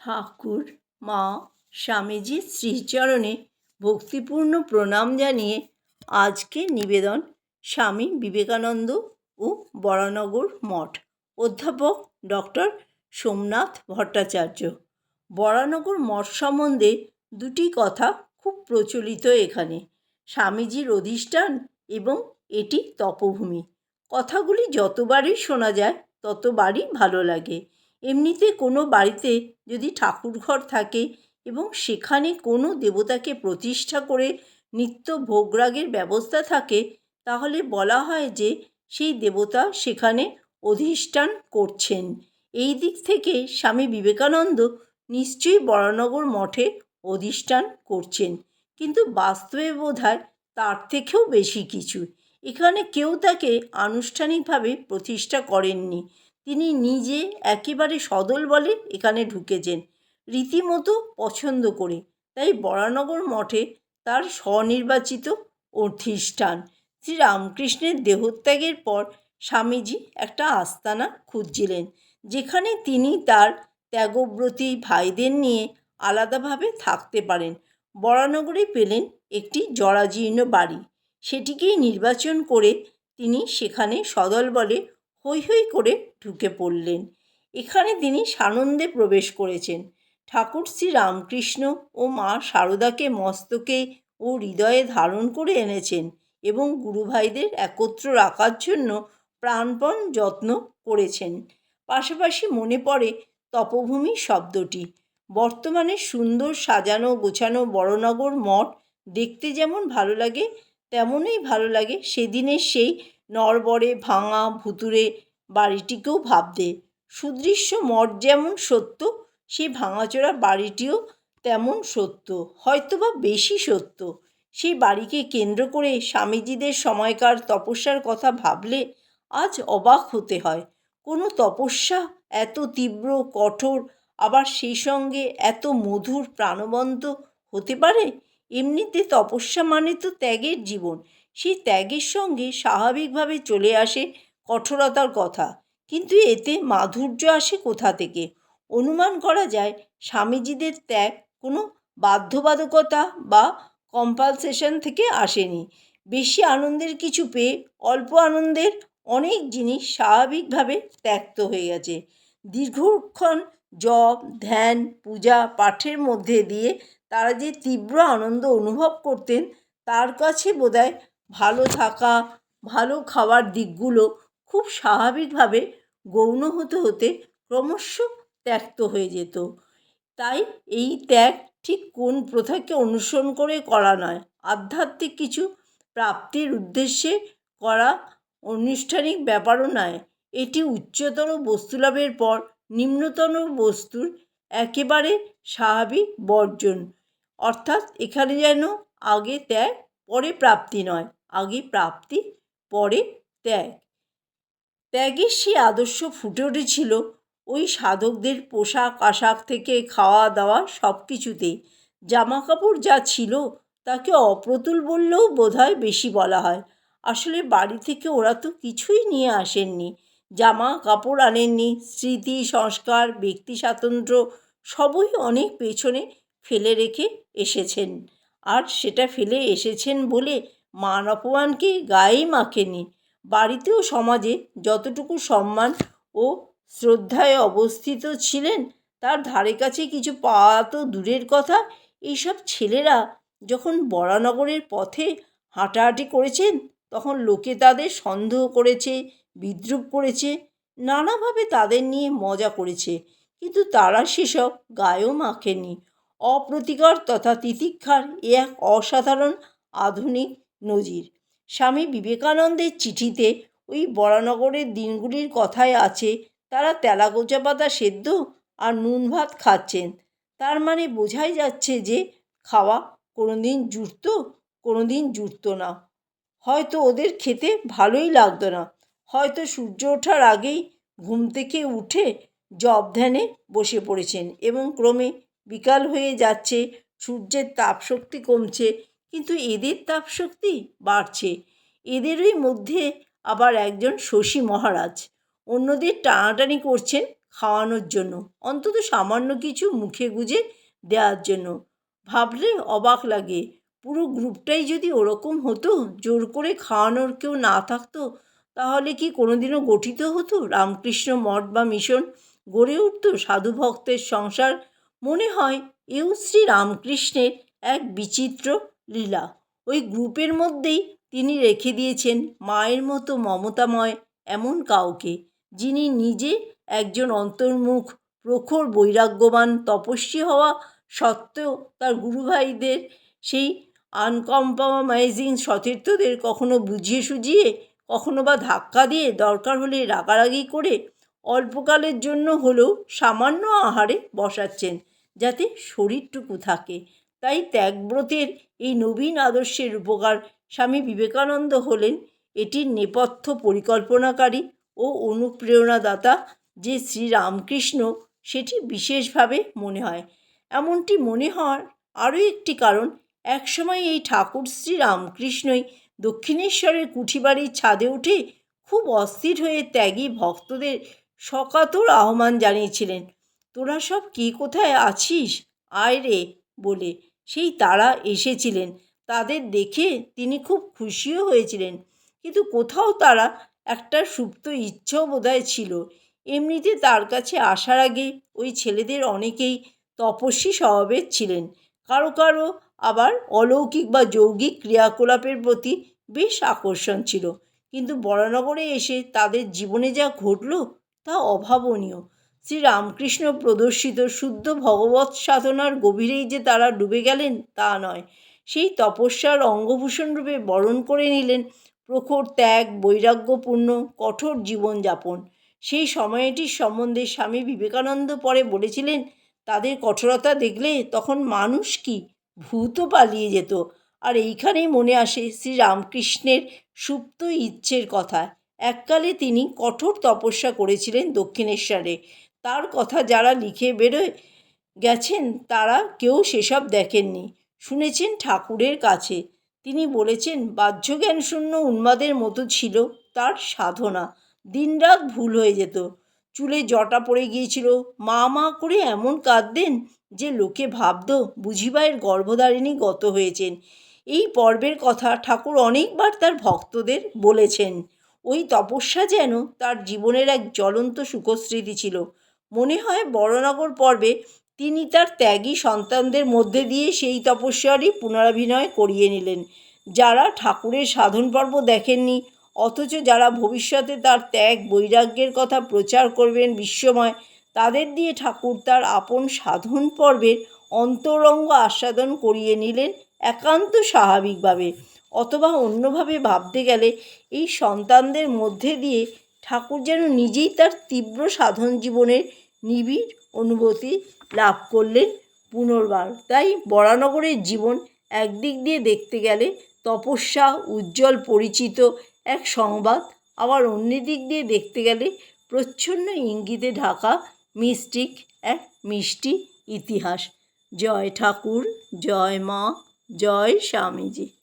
ঠাকুর, মা স্বামীজির শ্রীচরণে ভক্তিপূর্ণ প্রণাম জানিয়ে আজকে নিবেদন স্বামী বিবেকানন্দ ও বরানগর মঠ। অধ্যাপক ডক্টর সোমনাথ ভট্টাচার্য। বরানগর মঠ সম্বন্ধে দুটি কথা খুব প্রচলিত এখানে। স্বামীজির অধিষ্ঠান এবং এটি তপভূমি। কথাগুলি যতবারই শোনা যায়, ততবারই ভালো লাগে। এমনিতে কোনো বাড়িতে যদি ঠাকুরঘর থাকে এবং সেখানে কোনো দেবতাকে প্রতিষ্ঠা করে নিত্য ভোগরাগের ব্যবস্থা থাকে, তাহলে বলা হয় যে সেই দেবতা সেখানে অধিষ্ঠান করছেন। এই দিক থেকে স্বামী বিবেকানন্দ নিশ্চয়ই বরানগর মঠে অধিষ্ঠান করছেন। কিন্তু বাস্তবে বোধ তার থেকেও বেশি কিছু। এখানে কেউ তাকে আনুষ্ঠানিকভাবে প্রতিষ্ঠা করেননি। তিনি নিজে একেবারে সদল বলে এখানে ঢুকেছেন। রীতিমতো পছন্দ করে। তাই বরানগর মঠে তার স্বনির্বাচিত অধিষ্ঠান। শ্রীরামকৃষ্ণের দেহত্যাগের পর স্বামীজি একটা আস্তানা খুঁজছিলেন, যেখানে তিনি তার ত্যাগব্রতী ভাইদের নিয়ে আলাদাভাবে থাকতে পারেন। বরানগরে পেলেন একটি জরাজীর্ণ বাড়ি। সেটিকেই নির্বাচন করে তিনি সেখানে সদল বলে হৈ হৈ করে ঢুকে পড়লেন। এখানে তিনি সানন্দে প্রবেশ করেছেন। ঠাকুর শ্রী রামকৃষ্ণ ও মা সারদাকে মস্তকে ও হৃদয়ে ধারণ করে এনেছেন এবং গুরুভাইদের একত্র রাখার জন্য প্রাণপণ যত্ন করেছেন। পাশাপাশি মনে পড়ে তপভূমি শব্দটি। বর্তমানে সুন্দর সাজানো গোছানো বড়নগর মঠ দেখতে যেমন ভালো লাগে, তেমনই ভালো লাগে সেদিনের সেই নড়বড়ে, ভাঙা, ভুতুড়ে বাড়িটিকেও ভাবতে। সুদৃশ্য মঠ যেমন সত্য সেই ভাঙাচোরা বাড়িটিও তেমন সত্য। হয়তোবা বেশি সত্য। সেই বাড়িকে কেন্দ্র করে স্বামীজিদের সময়কার তপস্যার কথা ভাবলে আজ অবাক হতে হয়। কোনো তপস্যা এত তীব্র, কঠোর, আবার সেই সঙ্গে এত মধুর, প্রাণবন্ত হতে পারে? এমনিতে তপস্যা মানে তো ত্যাগের জীবন। সেই ত্যাগের সঙ্গে স্বাভাবিকভাবে চলে আসে কঠোরতার কথা। কিন্তু এতে মাধুর্য আসে কোথা থেকে? অনুমান করা যায় স্বামীজিদের ত্যাগ কোনো বাধ্যবাধকতা বা কম্পালসেশন থেকে আসেনি। বেশি আনন্দের কিছু পেয়ে অল্প আনন্দের অনেক জিনিস স্বাভাবিকভাবে ত্যক্ত হয়ে গেছে। দীর্ঘক্ষণ জপ, ধ্যান, পূজা, পাঠের মধ্যে দিয়ে তারা যে তীব্র আনন্দ অনুভব করতেন তার কাছে বোধহয় ভালো থাকা, ভালো খাওয়ার দিকগুলো খুব স্বাভাবিকভাবে গৌণ হতে হতে ক্রমশ ত্যক্ত হয়ে যেত। তাই এই ত্যাগ ঠিক কোন প্রথাকে অনুসরণ করে করা নয়, আধ্যাত্মিক কিছু প্রাপ্তির উদ্দেশ্যে করা আনুষ্ঠানিক ব্যাপারও নয়। এটি উচ্চতর বস্তুলাভের পর নিম্নতর বস্তুর একেবারে স্বাভাবিক বর্জন, অর্থাৎ এখানে যেন আগে ত্যাগ, পরে প্রাপ্তি নয়। আগে প্রাপ্তি, পরে ত্যাগ। ত্যাগের সেই আদর্শ ফুটে উঠেছিল ওই সাধকদের পোশাক, আশাক থেকে খাওয়া দাওয়া সব কিছুতেই জামা কাপড় যা ছিল তাকে অপ্রতুল বললেও বোধহয় বেশি বলা হয়। আসলে বাড়ি থেকে ওরা তো কিছুই নিয়ে আসেননি। জামা কাপড় আনেননি, স্মৃতি, সংস্কার, ব্যক্তি স্বাতন্ত্র্য সবই অনেক পেছনে ফেলে রেখে এসেছেন। আর সেটা ফেলে এসেছেন বলে মান অপমানকে গায়েই মাখেনি? বাড়িতেও সমাজে যতটুকু সম্মান ও শ্রদ্ধায় অবস্থিত ছিলেন, তার ধারে কাছে কিছু পাওয়া তো দূরের কথা। এইসব ছেলেরা যখন বরানগরের পথে হাঁটাহাঁটি করেছেন, তখন লোকে তাদের সন্দেহ করেছে, বিদ্রুপ করেছে, নানাভাবে তাদের নিয়ে মজা করেছে। কিন্তু তারা সেসব গায়েও মাখেনি। অপ্রতিকার তথা তিতিক্ষার এ এক অসাধারণ আধুনিক নজির। স্বামী বিবেকানন্দের চিঠিতে ওই বরানগরের দিনগুলির কথাই আছে, তারা তেলাগোজা পাতা সেদ্ধ আর নুন ভাত খাচ্ছেন। তার মানে বোঝাই যাচ্ছে যে খাওয়া কোনো দিন জুটত কোনো দিন জুটত না। হয়তো ওদের খেতে ভালোই লাগতো না। হয়তো সূর্য ওঠার আগেই ঘুম থেকে উঠে জব ধ্যানে বসে পড়েছেন এবং ক্রমে বিকাল হয়ে যাচ্ছে, সূর্যের তাপশক্তি কমছে কিন্তু এদের তাপশক্তি বাড়ছে। এদেরই মধ্যে আবার একজন শশী মহারাজ। অন্যদের টানাটানি করছেন খাওয়ানোর জন্য, অন্তত সামান্য কিছু মুখে গুজে দেওয়ার জন্য। ভাবলে অবাক লাগে, পুরো গ্রুপটাই যদি ওরকম হতো, জোর করে খাওয়ানোর কেউ না থাকতো, তাহলে কি কোনোদিনও গঠিত হতো? রামকৃষ্ণ মঠ বা মিশন গড়ে উঠতো সাধু ভক্তের সংসার? মনে হয় এও শ্রী রামকৃষ্ণের এক বিচিত্র লীলা। ওই গ্রুপের মধ্যেই তিনি রেখে দিয়েছেন মায়ের মতো মমতাময় এমন কাউকে, যিনি নিজে একজন অন্তর্মুখ, প্রখর, বৈরাগ্যবান, তপস্বী হওয়া সত্ত্বেও তার গুরুভাইদের সেই আনকম্প্রোমাইজিং সতীর্থদের কখনো বুঝিয়ে সুঝিয়ে, কখনো বা ধাক্কা দিয়ে দরকার হলে রাগারাগি করে অল্পকালের জন্য হলেও সামান্য আহারে বসাচ্ছেন, যাতে শরীরটুকু থাকে। তাই ত্যাগব্রতের এই নবীন আদর্শের উপকার স্বামী বিবেকানন্দ হলেন এটির নেপথ্য পরিকল্পনাকারী ও অনুপ্রেরণাদাতা যে শ্রীরামকৃষ্ণ সেটি বিশেষভাবে মনে হয়। এমনটি মনে হওয়ার আরও একটি কারণ, একসময় এই ঠাকুর শ্রী রামকৃষ্ণই দক্ষিণেশ্বরের কুঠিবাড়ির ছাদে উঠে খুব অস্থির হয়ে ত্যাগী ভক্তদের সকাতর আহ্বান জানিয়েছিলেন, তোরা সব কে কোথায় আছিস? আয় রে! বলে সেই তারা এসেছিলেন। তাদের দেখে তিনি খুব খুশিও হয়েছিলেন। কিন্তু কোথাও তারা একটা সুপ্ত ইচ্ছাও বোধহয় ছিল। এমনিতে তার কাছে আসার আগে ওই ছেলেদের অনেকেই তপস্বী স্বভাবের ছিলেন। কারও কারও আবার অলৌকিক বা যৌগিক ক্রিয়াকলাপের প্রতি বেশ আকর্ষণ ছিল। কিন্তু বরানগরে এসে তাদের জীবনে যা ঘটল তা অভাবনীয়। শ্রীরামকৃষ্ণ প্রদর্শিত শুদ্ধ ভগবৎ সাধনার গভীরেই যে তারা ডুবে গেলেন, তা নয়। সেই তপস্যার অঙ্গভূষণ রূপে বরণ করে নিলেন প্রখর ত্যাগ, বৈরাগ্যপূর্ণ, কঠোর জীবনযাপন। সেই সময়টির সম্বন্ধে স্বামী বিবেকানন্দ পরে বলেছিলেন, তাদের কঠোরতা দেখলে তখন মানুষ কি? ভূতও পালিয়ে যেত। আর এইখানেই মনে আসে শ্রীরামকৃষ্ণের সুপ্ত ইচ্ছের কথা। এককালে তিনি কঠোর তপস্যা করেছিলেন দক্ষিণেশ্বরে। তার কথা যারা লিখে বেরোয় গেছেন, তারা কেউ সেসব দেখেননি। শুনেছেন ঠাকুরের কাছে। তিনি বলেছেন বাহ্যজ্ঞান শূন্য উন্মাদের মতো ছিল তার সাধনা। দিনরাত ভুল হয়ে যেত। চুলে জটা পড়ে গিয়েছিল। মা মা করে এমন কাঁদতেন যে লোকে ভাবত, বুঝিবাইয়ের গর্ভধারিণী গত হয়েছেন। এই পর্বের কথা ঠাকুর অনেকবার তার ভক্তদের বলেছেন। ওই তপস্যা যেন তার জীবনের এক জ্বলন্ত সুখস্মৃতি ছিল। মনে হয় বড়নগর পর্বে তিনি তার ত্যাগী সন্তানদের মধ্যে দিয়ে সেই তপস্যারই পুনরাভিনয় করিয়ে নিলেন। যারা ঠাকুরের সাধন পর্ব দেখেননি, অথচ যারা ভবিষ্যতে তার ত্যাগ বৈরাগ্যের কথা প্রচার করবেন বিশ্বময়, তাদের দিয়ে ঠাকুর তার আপন সাধন পর্বের অন্তরঙ্গ আস্বাদন করিয়ে নিলেন একান্ত স্বাভাবিকভাবে। অথবা অন্যভাবে ভাবতে গেলে এই সন্তানদের মধ্যে দিয়ে ঠাকুর যেন নিজেই তার তীব্র সাধন জীবনের নিবিড় অনুভূতি লাভ করলেন পুনর্বার। তাই বরানগরের জীবন একদিক দিয়ে দেখতে গেলে তপস্যা, উজ্জ্বল পরিচিত এক সংবাদ, আবার অন্য দিক দিয়ে দেখতে গেলে প্রচ্ছন্ন ইঙ্গিতে ঢাকা মিস্টিক এক মিষ্টি ইতিহাস। জয় ঠাকুর, জয় মা, জয় স্বামীজি।